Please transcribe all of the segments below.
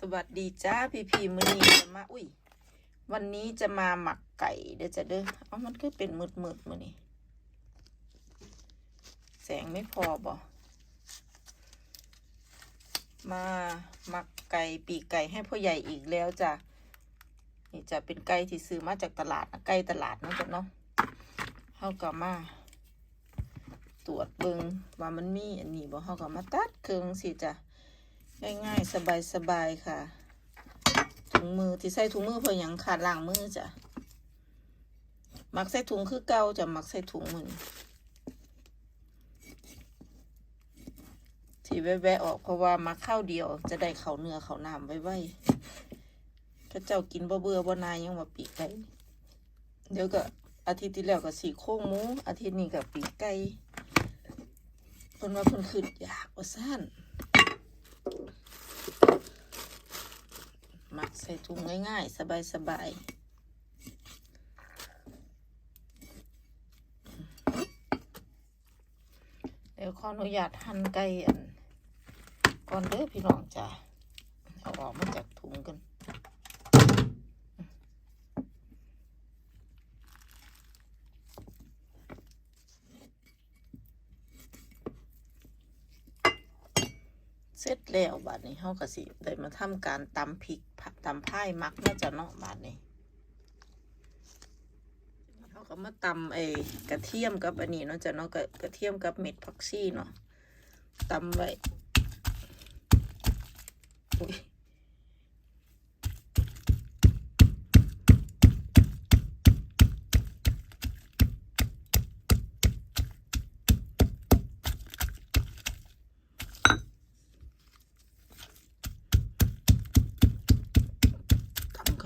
สวัสดีจ้าพี่พีมือนี้จะมาอุ้ยวันนี้จะมาหมักไก่เดี๋ยวจะเด้อเอามันก็เป็นมืดมืดมือนี้แสงไม่พอบ่มาหมักไก่ปีกไก่ให้พ่อใหญ่อีกแล้วจ้ะนี่จะเป็นไก่ที่ซื้อมาจากตลาดนะไก่ตลาดเนาะจ้ะเนาะเฮาก็มาตรวจเบิงว่ามันมีอันนี้บ่เฮาก็มาตัดเครื่องสิจ้ะ ง่ายๆ สบายๆ ค่ะ ถุงมือที่ใส่ถุงมือเพื่อยังขาดล้างมือจ้ะมักใส่ถุงคือเก่าจะมักใส่ถุงมือที่แวะๆออกเพราะว่ามักข้าวเดียว จะได้เขาเนื้อเขาน้ำไว้ๆพระเจ้ากินบ่เบื่อบ่นายยังว่าปีกไก่เดี๋ยวก็อาทิตย์ที่แล้วก็สีโค้งหมูอาทิตย์นี้ก็ปีกไก่เพิ่นว่าเพิ่นขึ้นอยากว่าซ่า มักใส่ถุงง่ายๆ สบายๆเดี๋ยวขออนุญาตหั่นไก่ก่อนเด้อพี่น้องจ้าเอาออกมาจากถุงกัน เสร็จแล้วบาดนี้เฮาก็สิได้มาทำการตำพริกผักตำพายมักน่าจะเนาะบาดนี้เฮาก็มาตำไอ้กระเทียมกับอันนี้เนาะจะเนาะกระกระเทียมกับเม็ดผักชีเนาะตำไว้อุ้ย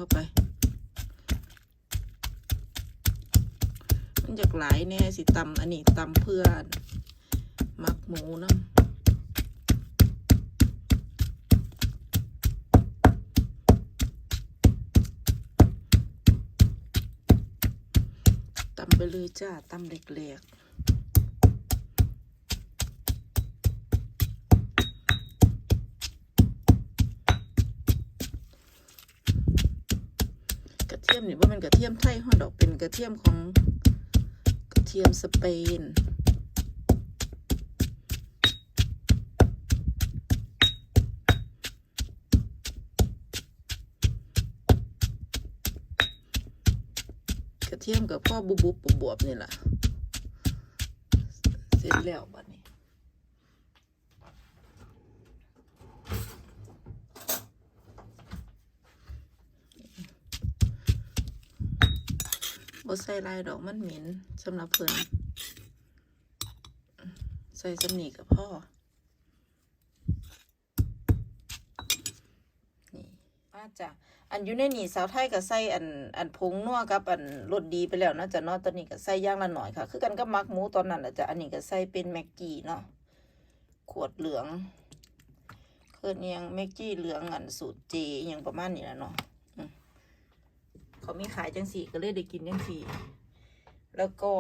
เข้าไป มันจากหลายแน่สิตำอันนี้ตำเพื่อนมักหมูน้ำตำไปเลยจ้าตำเล็กๆ มนี่ว่ามันกระเทียมไทยฮอดอกเป็นกระเทียมของกระเทียมสเปนกระเทียมกับพ่อบุบบุบบวบนี่แหละเสร็จแล้วบัดนี้ บ่ใส่ลายดอกมันเหม็นสำหรับเพิ่นใส่สำนีกับพ่อนี่อาจ้ะอันอยู่ในนี่สาวไทยก็ใส่อันอันผงนัวกับอันรสดีไปแล้วนาะจ้ะเนาะตอนนี้ก็ใส่ย่างละหน่อยค่ะ คือกันกับมักหมูตอนนั้นแหละจ้ะอันนี้ก็ใส่เป็นแม็กกี้เนาะขวดเหลืองเคือเนียงแม็กกี้เหลืองอันสูตรเจอหยังประมาณนี้แหละเนาะ เขามีขายจังสีก็เลยได้กินจังสีแล้วก็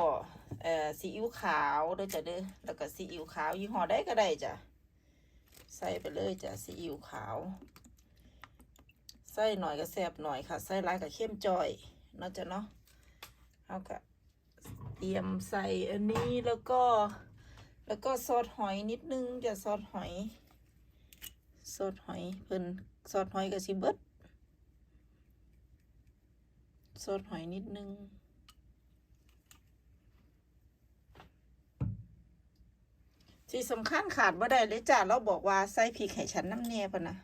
เอ่อซีอิ๊วขาวด้วยจ้ะเด้อแล้วก็ซีอิ๊วขาวยี่ห้อได้ก็ได้จ้ะใส่ไปเลยจ้ะซีอิ๊วขาวใส่หน่อยก็แซ่บหน่อยค่ะใส่หลายก็เข้มจ่อยเนาะจ้ะเนาะเอาก็เตรียมใส่อันนี้แล้วก็แล้วก็ซอสหอยนิดนึงจะซอสหอยซอสหอยเพิ่นซอสหอยกับซิเบิด ซอสหอยนิดนึง ที่สำคัญขาดว่ได้เลยจ้ะเราบอกว่าใส่พริกให้ฉันน้ำเนียปะนะ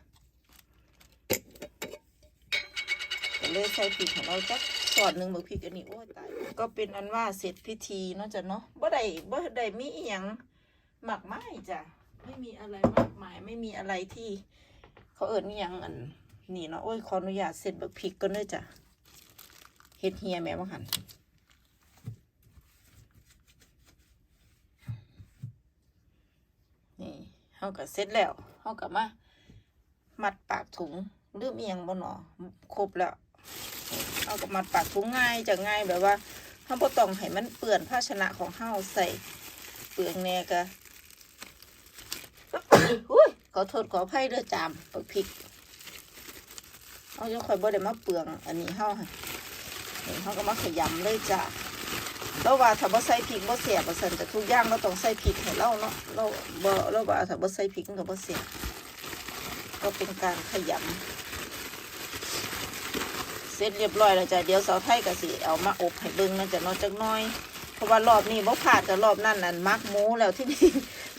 เลยใส่พริกของเราจักสอดหนึ่งบักพริกอันนี้โอ้ยตายก็เป็นอันว่าเสร็จพิธีเนาะจ้ะเนาะบ่ได้บ่ได้มีอีหยังมากมายจ้ะไม่มีอะไรมากมายไม่มีอะไรที่ เขาเอิ้นอีหยังอันนี่เนาะโอ้ยขออนุญาตเสร็จบักพริกก็เด้อจ้ะ เฮ็ดเฮียแม่บ่หันนี่เฮาก็เสร็จแล้วเฮาก็มามัดปากถุงลืมเอียงบ่หนอครบแล้วเอากับมัดปากถุงง่ายจะง่ายแบบว่าเฮาบ่ต้องให้มันเปื้อนภาชนะของเฮาใส่เปลืองแน่กะอุ้ยขอโทษขออภัยเด้อจามปกพริกเอาจังค่อยบ่ได้มาเปลืองอันนี้เฮาค่ะ นี่เฮาก็มาขยำเลยจ้ะแล้วว่าถ้าบ่ใส่พริกบ่เสียบว่าซั่นแต่ทุกอย่างเราต้องใส่พริกให้เราเนาะเราบ่เราว่าถ้าบ่ใส่พริกมันก็บ่เสียบก็เป็นการขยำเสร็จเรียบร้อยแล้วจ้ะเดี๋ยวสาวไทยก็สิเอามาอบให้เบิ่งนะจ้ะเนาะจักน่อยเพราะว่ารอบนี้บ่พลาดกับรอบนั้นนั่นมักหมูแล้วที่นี่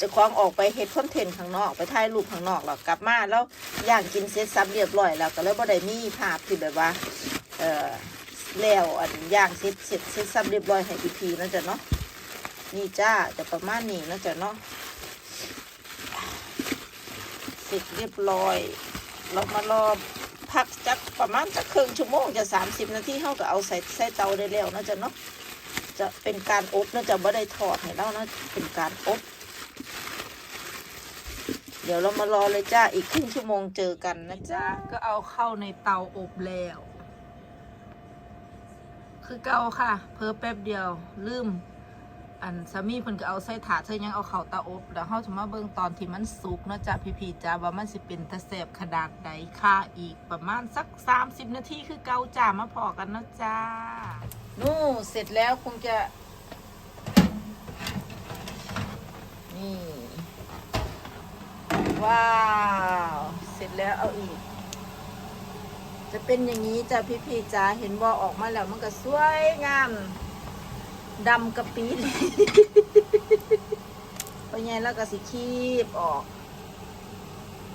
จะคล้องออกไปเฮ็ดคอนเทนต์ข้างนอกไปถ่ายรูปข้างนอกแล้วกลับมาแล้วย่างกินเสร็จสับเรียบร้อยแล้วก็เลยบ่ได้มีภาพที่แบบว่า เอ่อ แล้วอันย่างเสร็จเสร็จเสร็จสับเรียบร้อยให้พีพีนะจ๊ะเนาะนี่จ้าจะประมาณนี้นะจ๊ะเนาะเสร็จเรียบร้อย เรามารอพักจักประมาณจักครึ่งชั่วโมงจะสามสิบนาทีเฮาก็เอาใส่ใส่เตาได้แล้วนะจ๊ะเนาะจะเป็นการอบนะจะไม่ได้ทอดให้เรานะเป็นการอบเดี๋ยวเรามารอเลยจ้าอีกครึ่งชั่วโมงเจอกันนะจ้าก็เอาเข้าในเตาอบแล้ว คือเก่าค่ะ เพิ่มแป๊บเดียว ลืม อันสามีเพิ่นก็เอาใส่ถาดใส่ยังเอาเข้าตาอบแล้วเฮาจะมาเบิ่งตอนที่มันสุกเนาะจ้าพี่ๆจ้าว่ามันสิเป็นตะแสบขนาดใดค่ะอีกประมาณสัก 30 นาทีคือเก่าจ้ามาพอกันเนาะจ้านู่เสร็จแล้วคงจะ นี่ ว้าว เสร็จแล้วเอาอีก จะเป็นอย่างนี้จ้ะพี่ๆจ้าเห็นว่าออกมาแล้วมันก็สวยงามดำกระปีเลยไปไงแล้วก็สิคีบออก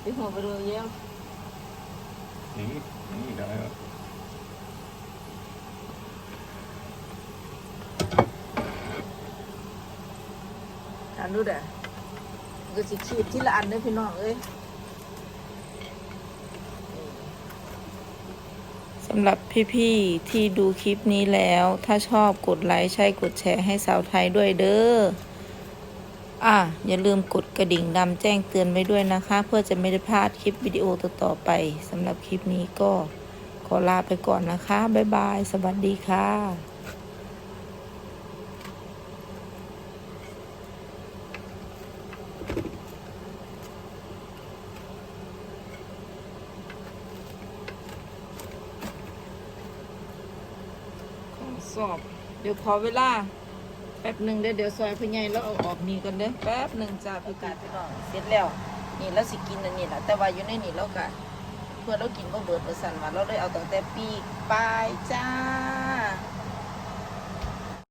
ไปหัวไปเลยเยี่ยมนี่นี่ได้แล้วอ่านดูเด้อก็สิขีดที่ละอันเด้อพี่น้องเอ้ยำหรับพี่ๆที่ดูคลิปนี้แล้ว ถ้าชอบกดไลค์ใช่กดแชร์ให้สาวไทยด้วยเด้ออะอย่าลืมกดกระดิ่งดำแจ้งเตือนไว้ด้วยนะคะ เพื่อจะไม่ได้พลาดคลิปวิดีโอต่อๆไปสำหรับคลิปนี้ก็ขอลาไปก่อนนะคะ บ๊ายบาย สวัสดีค่ะ สอบ เดี๋ยวขอเวลา แป๊บหนึ่งเดี๋ยวเดี๋ยวซอยพี่ใหญ่แล้วเอาออกนี่กันเด้อแป๊บหนึ่งจ้าพี่กาพี่น้องเสร็จแล้ว นี่แล้วสิกินอันนี้แหละแต่ว่าอยู่ในนี่แล้วกะเพื่อเรากินบ่เบิดประสันว่าเราได้เอาตั้งแต่ปีกปลายจ้า